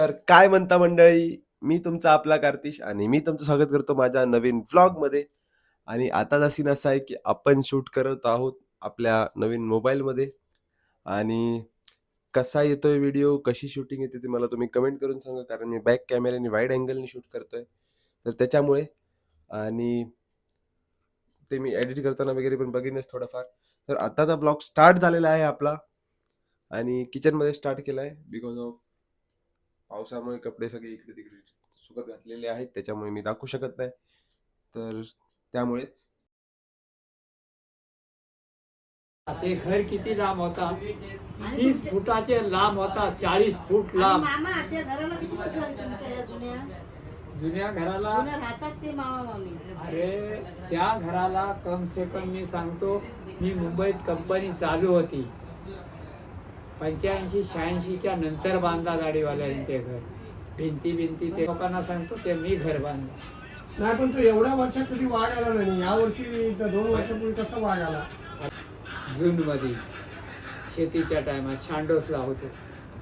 तर काय म्हणता मंडळी? मी तुमचा आपला कार्तिश आणि मी तुमचं स्वागत करतो माझ्या नवीन मध्ये आणि आताचा सीन असा आहे की आपण शूट करत आहोत आपल्या नवीन मोबाईलमध्ये. आणि कसा येतोय व्हिडिओ? कशी शूटिंग येते ते मला तुम्ही कमेंट करून सांगा कारण मी बॅक कॅमेऱ्याने वाईड अँगलने शूट करतोय. तर त्याच्यामुळे आणि ते मी एडिट करताना वगैरे पण बघीनच थोडंफार. तर आताचा ब्लॉग स्टार्ट झालेला आहे आपला. आणि किचनमध्ये स्टार्ट केला आहे बिकॉज ऑफ पावसामुळे कपडे सगळे इकडे तिकडे सुकत घातलेले आहेत त्याच्यामुळे मी दाखवू शकत नाही. तर त्यामुळेच. ते घर किती लांब होता? तीस फुटाचे लांब होता चाळीस फूट लांब. मामा त्या घराला किती वर्ष झाली तुमच्या या जुन्या? जुन्या घराला जुन्या राहतात ते मामा मामी. अरे त्या घराला कम से कम मी सांगतो मी मुंबईत कंपनी चालू होती. पंच्याऐंशी शहाऐंशीच्या नंतर बांधला गाडीवाल्याने ते घर. भिंती भिंती ते लोकांना सांगतो ते मी घर बांधलं. नाही पण तो एवढ्या वर्षात कधी वाघ आला नाही? या वर्षी दोन वर्षापूर्वी कसा वाघ आला? जूनमध्ये शेतीच्या टायमात शांडोसला होतो.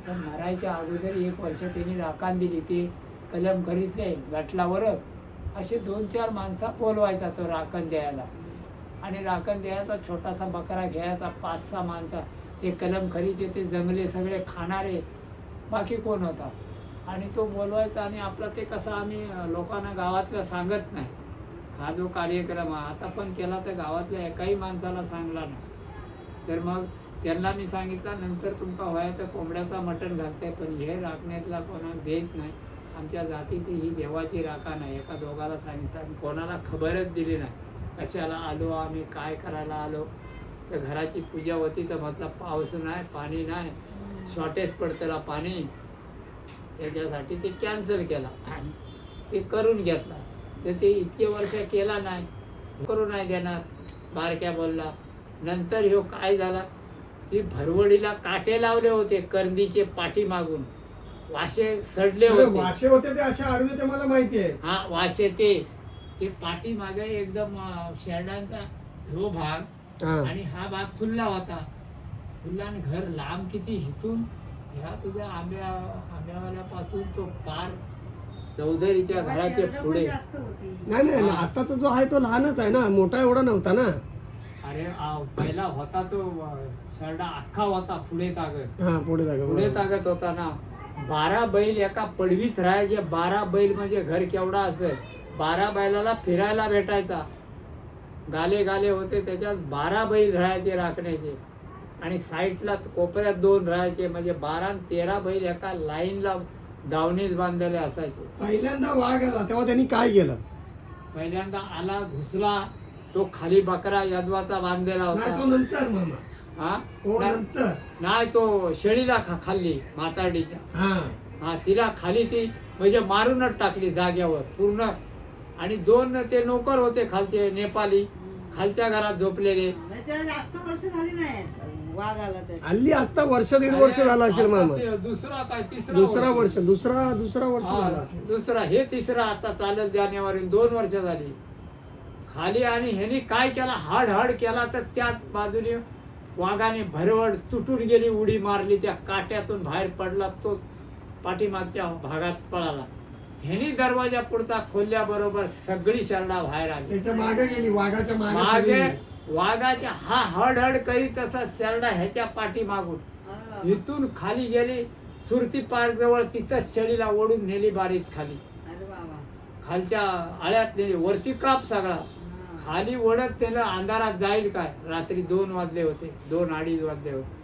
पण मरायच्या अगोदर एक वर्ष त्यांनी राखान दिली ती कलम खरीदले गटलावर असे दोन चार माणसा बोलवायचा तो राखण द्यायला. आणि राखण द्यायचा छोटासा बकरा घ्यायचा पाच सहा माणसा. ते कलम खरीचे ते जंगले सगळे खाणारे. बाकी कोण होता? आणि तो बोलवायचा आणि आपलं ते कसं आम्ही लोकांना गावातलं सांगत नाही. हा जो कार्यक्रम आहे आता पण केला तर गावातल्या एकाही माणसाला सांगला नाही. तर मग त्यांना मी सांगितलं नंतर तुमका व्हाय तर कोंबड्याचा मटण घालताय पण हे राखण्यातला कोणाला देत नाही. आमच्या जातीची ही देवाची राखा नाही. एका दोघाला सांगितलं आणि कोणाला खबरच दिली नाही. कशाला आलो आम्ही? काय करायला आलो? तर घराची पूजा होती तर म्हटलं पाऊस नाही पाणी नाही. शॉर्टेज पडतेला पाणी. त्याच्यासाठी ते कॅन्सल केला. आणि ते करून घेतला. तर ते इतके वर्ष केला नाही. करू नाही देणार. बारक्या बोलला. नंतर ह्यो काय झाला? ती भरवडीला काटे लावले होते करंदीचे पाठी मागून. वाशे सडले होते. वाशे होते ते असे आडवे ते मला माहिती आहे. हा वाशे ते. ते पाठी मागे एकदम शेरडांचा ह्यो भाग हा. आणि हा भाग खुल्ला होता. खुल्ला आणि घर लांब किती हिथून ह्या तुझ्या आंब्या आंब्यावाल्यापासून तो पार चौधरीच्या घराचे शेरडं पुढे. जास्त होती. नाही नाही. आताचा जो आहे तो लहानच आहे ना. मोठा एवढा नव्हता ना. अरे आ, पहिला होता तो अ, शरडा अख्खा होता पुढे तागत. हा पुढे जागा पुढे बरोबर. तागत होता ना. बारा बैल एका पडवीत राहायचे. बारा बैल म्हणजे घर केवढा असेल? बारा बैलाला फिरायला भेटायचा. गाले गाले होते त्याच्यात बारा बैल राहायचे राखण्याचे. आणि साईडला कोपऱ्यात दोन राहायचे म्हणजे बारा तेरा बैल एका लाईनला दावणीत बांधलेले असायचे. पहिल्यांदा वाघ आला तेव्हा त्यांनी काय केलं? पहिल्यांदा आला घुसला तो खाली बकरा यदवाचा बांधलेला होता. नंतर हा? तो नाही- नंतर. नाही तो शेळीला खा खाल्ली माताडीच्या हा. हा तिला खाली ती म्हणजे मारूनच टाकली जाग्यावर पूर्ण. आणि दोन ते नोकर होते खालचे नेपाली. खालच्या घरात झोपलेले. नाही त्याला जास्त वर्ष झाली नाही. वाघ आला त्या हल्ली आता वर्ष दीड वर्ष झालं असेल आता मामा. ते दुसरा काय तिसरा दुसरा वर्ष? दुसरा दुसरा वर्ष हा, झाला असेल. दुसरा हे तिसरा आता चालत जानेवारी दोन वर्ष झाली. खाली आणि ह्यानी काय केला? हाड हाड केला तर त्याच बाजूने वाघाने भरवड तुटून गेली उडी मारली त्या काट्यातून बाहेर पडला तो पाठीमागच्या भागात पळाला. ह्यानी दरवाजा पुढचा खोलल्याबरोबर सगळी शरडा बाहेर आली. त्याच्यामागे गेली वाघाच्या मागे मागे सगळी. वाघाच्या हा हड हड करीत तसा शरडा ह्याच्या पाठीमागून. अरे बाबा. इथून खाली गेली सुरती पार्क जवळ तिथंच शेळीला ओढून नेली बारीत खाली. अरे बाबा खालच्या आळ्यात नेली वरती काप सगळा. हा. खाली ओढत त्याला अंधारात जाईल काय? रात्री दोन वाजले होते दोन अडीच वाजले होते.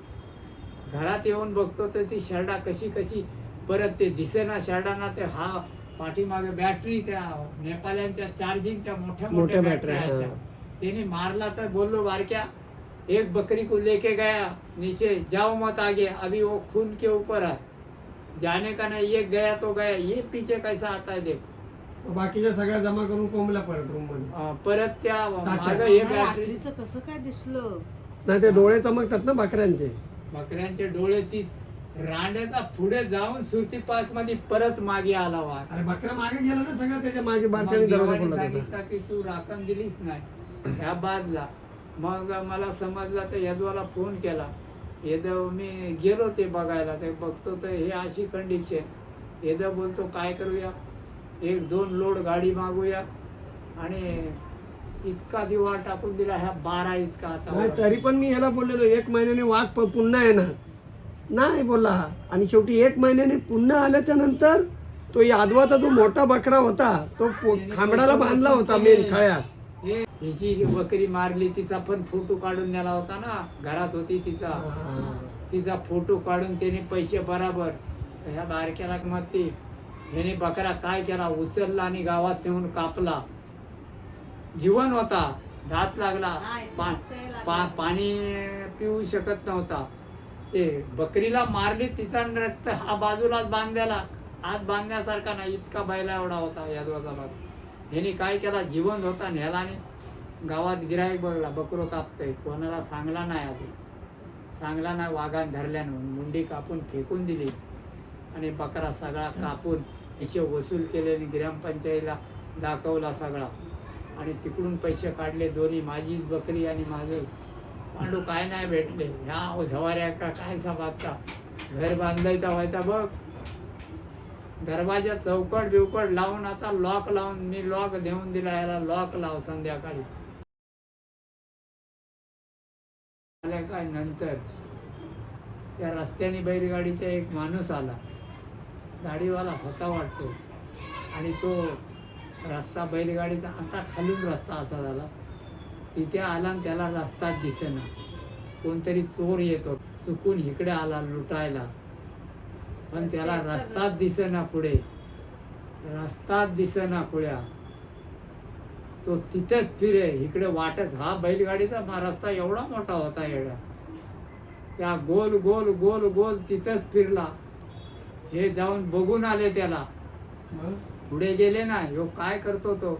घरात येऊन बघतो तर ती शरडा कशी कशी परत ते दिसेना शरडाना ते हा पाठीमागे बॅटरी त्या नेपाल्यांच्या चार्जिंगच्या मोठ्या मोठ्या बॅटऱ्या, बॅटऱ्या अशा. त्याने मारला तर बोललो बारक्या एक बकरी को लेके गया नीचे जाओ मत आगे अभी वो खून के ऊपर है. जाने का नहीं ये गया तो गया ये पीछे कैसा आता है देख। बाकीच्या सगळ्या जमा करून कोंबल्या परत रूममध्ये. अं, परत त्या. मागं हे मला बॅटरी रात्रीचं कसं काय दिसलं? नाही ते डोळे चमकतात ना बकऱ्यांचे. बकऱ्यांचे डोळे ती रांड्याचा पुढे जाऊन सुरती पार्कमध्ये परत मागे आला वाघ अरे बकरा मागे गेला ना सगळं त्याच्यामागे दरवाजा खोलला त्याचा. सांगितलं की तू राखण दिलीच नाही. ह्या बादला. मग मला समजलं तर यदवाला फोन केला. यदव मी गेलो ते बघायला. ते बघतो तर हे अशी कंडिशन एकदा बोलतो काय करूया? एक दोन लोड गाडी मागूया. आणि इतका दिवा टाकून दिला ह्या बारा इतका नाही आता तरी पण मी ह्याला बोललेलो एक महिन्याने वाघ प- पुन्हा येणार. नाही बोलला आणि शेवटी एक महिन्याने पुन्हा आल्याच्यानंतर तो यादवाचा जो मोठा बकरा होता तो खांबडाला बांधला होता मेन खळ्यात हे हिची बकरी मारली तिचा पण फोटो काढून नेला होता ना? घरात होती तिचा. तिचा फोटो काढून त्याने पैसे बराबर ह्या बारक्याला मग ती ह्याने बकरा काय केला? उचलला आणि गावात नेऊन कापला. जीवन होता. दात लागला. पाणी पिऊ शकत नव्हता. ते बकरीला मारली तिचा रक्त हा बाजूलाच बांधायला हात बांधण्यासारखा नाही इतका बैला एवढा होता यादवाचा बाजू ह्याने काय केला? जिवंत होता नेलाने गावात गिराईक बघला बकरो कापतंय कोणाला सांगला नाही आधी. सांगला नाही वाघान धरल्यानं मुंडी कापून फेकून दिली. आणि बकरा सगळा कापून पैसे वसूल केले आणि ग्रामपंचायतीला दाखवला सगळा. आणि तिकडून पैसे काढले दोन्ही माझीच बकरी आणि माझं पांडू काय नाही भेटले. ह्या झवाऱ्या का काय बागता घर बांधायचा व्हायचा बघ. दरवाजा चौकट बिवकट लावून आता लॉक लावून मी लॉक देऊन दिला याला. लॉक लाव संध्याकाळी. आल्या काय नंतर? त्या रस्त्याने बैलगाडीचा एक माणूस आला. गाडीवाला होता वाटतो. आणि तो रस्ता बैलगाडीचा आता खालून रस्ता असा झाला. तिथे आला आणि त्याला रस्ताच दिसेना. कोणतरी चोर येतो. चुकून इकडे आला लुटायला. पण त्याला रस्ताच दिसेना पुढे. रस्ताच दिसेना पुढ्या. तो तिथेच फिरे. इकडे वाटच. हा बैलगाडीचा रस्ता एवढा मोठा होता एवढा त्या गोल गोल गोल गोल तिथेच फिरला. हे जाऊन बघून आले त्याला. पुढे गेले ना. ह्यो काय करतो तो?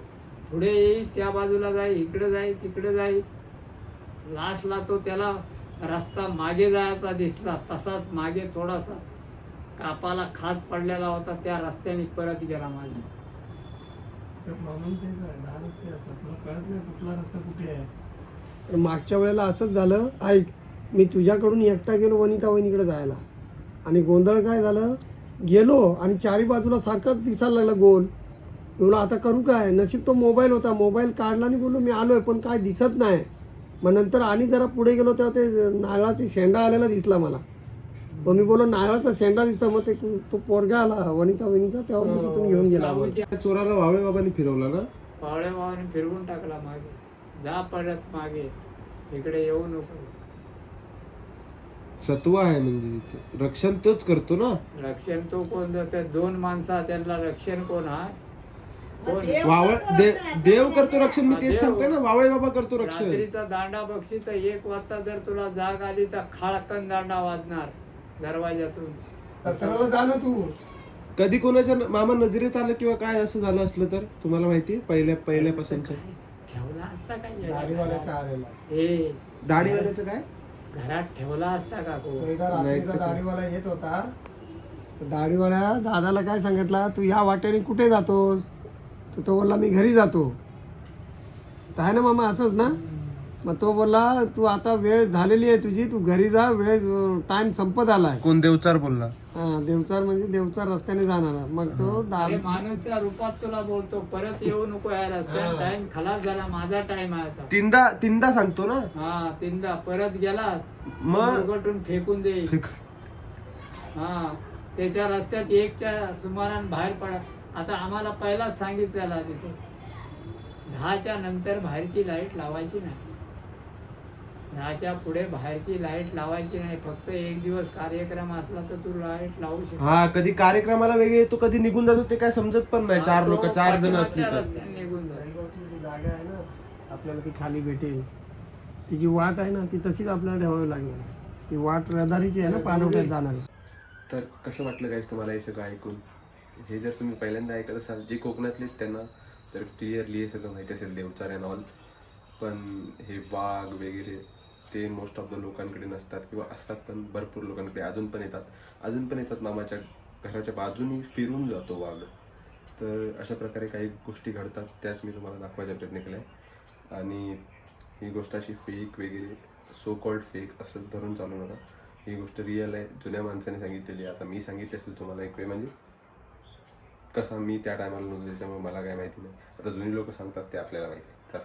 पुढे येईल त्या बाजूला जाई इकडे जाई तिकडे जाई. लास्टला तो त्याला रस्ता मागे जायचा दिसला तसाच मागे थोडासा कापाला खाच पडलेला होता त्या रस्त्याने परत गेला माझ्या तर मागच्या वेळेला असंच झालं ऐक मी तुझ्याकडून एकटा गेलो वनिता वहिनीकडे जायला. आणि गोंधळ काय झालं? गेलो आणि चारी बाजूला सारखंच दिसायला लागलं गोल. मी बोललो आता करू काय? नशीब तो मोबाईल होता. मोबाईल काढला आणि बोललो मी आलोय पण काय दिसत नाही. मग नंतर आणि जरा पुढे गेलो तेव्हा ते नारळाची शेंडा आलेला दिसला मला. मग मी बोललो नारळाचा शेंडा दिसतो मग ते तो पोरगा आला वनिता वहिनीचा तेव्हा मी तिथून घेऊन गेला त्या चोराला वावळे बाबांनी फिरवला ना? पावळ्या भावाने फिरवून टाकला मागे. जा परत मागे. इकडे येऊ नको. सत्व आहे म्हणजे तिथे. रक्षण तोच करतो ना? रक्षण तो कोण? दोन माणसा त्यांना रक्षण कोण? आहे देव वावळ देव करतो? रक्षण मी तेच. सांगतोय ना वावळे बाबा करतो रक्षण. रात्रीचा दांडा बक्षी तर एक वाजता जर तुला जाग आली तर खाळकन दांडा वाजणार दरवाजातून ना तू. कधी कोणाच्या मामा नजरेत आलं किंवा काय असं झालं असलं तर तुम्हाला माहिती पहिल्या पहिल्यापासूनचं. काय ठेवला असता काय आलेला हे. दाढीवाल्याचं काय? घरात ठेवला असता का. दाढीवाला येत होता. तर दाढीवाल्या दादाला काय सांगितलं? तू या वाटेने कुठे जातोस? तर तो बोलला मी घरी जातो. तर आहे ना मामा असंच ना? मग तो बोलला तू आता वेळ झालेली आहे तुझी तू घरी जा वेळ टाइम संपत आलाय. कोण देवचार बोलला? हा देवचार म्हणजे देवचार रस्त्याने जाणार. मग तो अरे माणूसच्या रूपात तुला बोलतो परत येऊ नको यायला हा. टाइम खलास झाला माझा टाइम आहे आता. तीनदा तीनदा सांगतो ना? हा तीनदा. परत गेला मग? फेकून दे. हा. त्याच्या रस्त्यात एकच्या सुमारान बाहेर पडा. आता आम्हाला पहिलाच सांगितलेला तिथे. दहाच्या नंतर बाहेरची लाइट लावायची नाही. दहाच्या पुढे बाहेरची लाइट लावायची नाही. फक्त एक दिवस कार्यक्रम असला तर तू लाइट लावू शकतो हा कधी कार्यक्रमाला वेगळे येतो कधी निघून जातो ते काय समजत पण नाही. चार लोक चार जण असली तर. निघून जातो. दहीगावची जी जागा आहे ना आपल्याला ती खाली भेटेल. ती जी वाट आहे ना ती तशीच आपल्याला ठेवावी लागेल. ती वाट रहदारीची आहे ना पाणवठ्यात जाणार. तर कसं वाटलं गाईस तुम्हाला हे सगळं ऐकून? हे जर तुम्ही पहिल्यांदा ऐकत असाल जे कोकणातले त्यांना तर क्लिअरली हे सगळं माहिती असेल देवचार अँड ऑल पण हे वाघ वगैरे ते मोस्ट ऑफ द लोकांकडे नसतात किंवा असतात पण भरपूर लोकांकडे अजून पण येतात. अजून पण येतात मामाच्या घराच्या बाजूनी फिरून जातो वाघ. तर अशा प्रकारे काही गोष्टी घडतात त्याच मी तुम्हाला दाखवायचा प्रयत्न केला आहे आणि ही गोष्ट अशी फेक वगैरे सो कॉल्ड फेक असं धरून चालू नका. ही गोष्ट रिअल आहे जुन्या माणसाने सांगितलेली आहे. आता मी सांगितली असेल तुम्हाला एक वेळ म्हणजे. कसा मी त्या टायमाला नव्हतो त्याच्यामुळे मला काय माहिती नाही. आता जुनी लोक सांगतात ते आपल्याला माहिती आहे. तर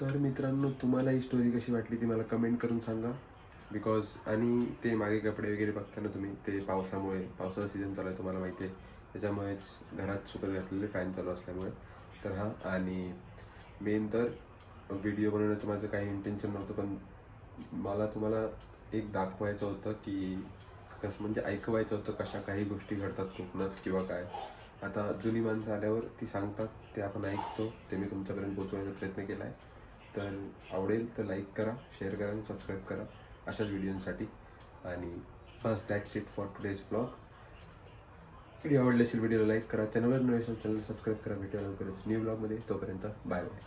तर मित्रांनो तुम्हाला ही स्टोरी कशी वाटली ती मला कमेंट करून सांगा. बिकॉज आणि ते मागे कपडे वगैरे बघताना तुम्ही ते पावसामुळे पावसाचा सीझन चालू आहे तुम्हाला माहिती आहे. त्याच्यामुळेच घरात सुकत घातलेले फॅन चालू असल्यामुळे. तर हां आणि मेन तर व्हिडिओ बनवण्याचं माझं काही इंटेन्शन नव्हतं पण मला तुम्हाला एक दाखवायचं होतं की कसं म्हणजे ऐकवायचं होतं कशा काही गोष्टी घडतात कोकणात किंवा काय. आता जुनी माणसं आल्यावर ती सांगतात ते आपण ऐकतो ते मी तुमच्यापर्यंत पोचवायचा प्रयत्न केला आहे तर आवडेल तर लाईक करा शेअर करा आणि सबस्क्राईब करा अशाच व्हिडिओसाठी आणि बस that's it for today's blog video आवडले असेल व्हिडिओला लाईक करा. चॅनलवर नवीन चॅनल सबस्क्राईब करा. भेटूया लवकरच न्यू ब्लॉगमध्ये तोपर्यंत बाय बाय